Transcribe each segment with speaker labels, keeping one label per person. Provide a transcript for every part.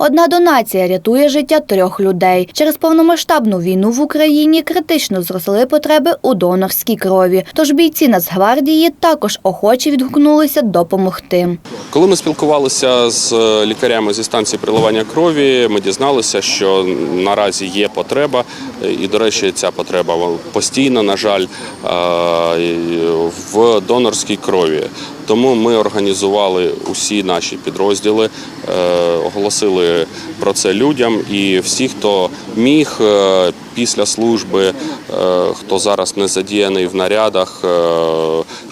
Speaker 1: Одна донація рятує життя трьох людей. Через повномасштабну війну в Україні критично зросли потреби у донорській крові. Тож бійці Нацгвардії також охоче відгукнулися допомогти.
Speaker 2: Коли ми спілкувалися з е, лікарями зі станції приливання крові, ми дізналися, що наразі є потреба, і, до речі, ця потреба постійна, на жаль, е, в донорській крові. Тому ми організували усі наші підрозділи, е, оголосили про це людям, і всі, хто міг е, після служби, е, хто зараз не задіяний в нарядах,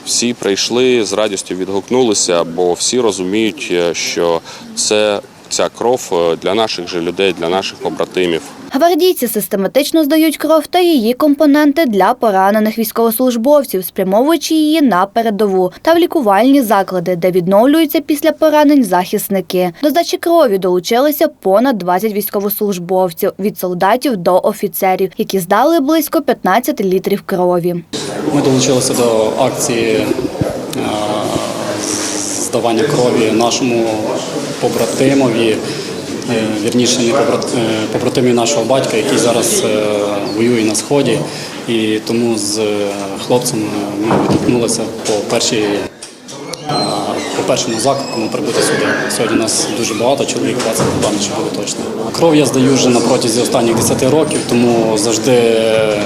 Speaker 2: всі прийшли з радістю відгукнулися, бо всі розуміють, що це ця кров для наших же людей, для наших побратимів.
Speaker 1: Гвардійці систематично здають кров та її компоненти для поранених військовослужбовців, спрямовуючи її на передову та в лікувальні заклади, де відновлюються після поранень захисники. До здачі крові долучилися понад 20 військовослужбовців від солдатів до офіцерів, які здали близько 15 літрів крові.
Speaker 3: Ми долучилися до акції е, здавання крові нашому побратимові, вірніше не е, нашого батька, який зараз е, воює на сході. І тому з е, хлопцем ми відгукнулися по першій. е, По першому заклику ми прибути сюди. Сьогодні нас дуже багато, чоловік 20 напевно, що буде точно. Кров я здаю вже на протязі останніх 10 років, тому завжди е,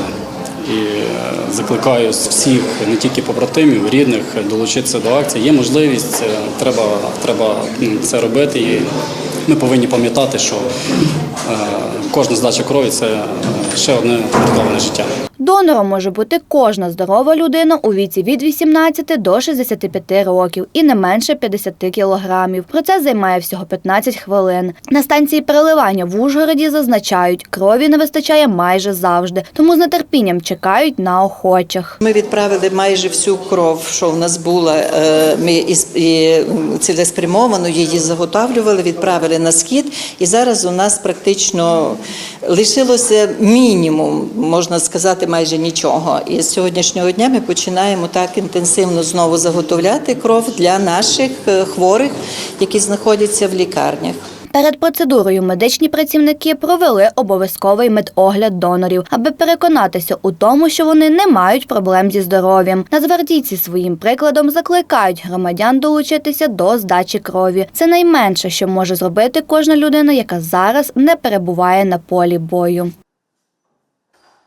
Speaker 3: і е, закликаю всіх, не тільки побратимів, рідних, долучитися до акції. Є можливість, е, треба, треба це робити. І ми повинні пам'ятати, що е, кожна здача крові це е, ще одне врятоване життя.
Speaker 1: Донором може бути кожна здорова людина у віці від 18 до 65 років і не менше 50 кілограмів. Процес займає всього 15 хвилин. На станції переливання в Ужгороді зазначають, крові не вистачає майже завжди, тому з нетерпінням чекають на охочих.
Speaker 4: Ми відправили майже всю кров, що в нас була. е, Ми і цілеспрямовано її заготовлювали, відправили на схід. І зараз у нас практично лишилося мінімум, можна сказати, майже нічого. І з сьогоднішнього дня ми починаємо так інтенсивно знову заготовляти кров для наших е, хворих, які знаходяться в лікарнях.
Speaker 1: Перед процедурою медичні працівники провели обов'язковий медогляд донорів, аби переконатися у тому, що вони не мають проблем зі здоров'ям. Нацгвардійці своїм прикладом закликають громадян долучитися до здачі крові. Це найменше, що може зробити кожна людина, яка зараз не перебуває на полі бою.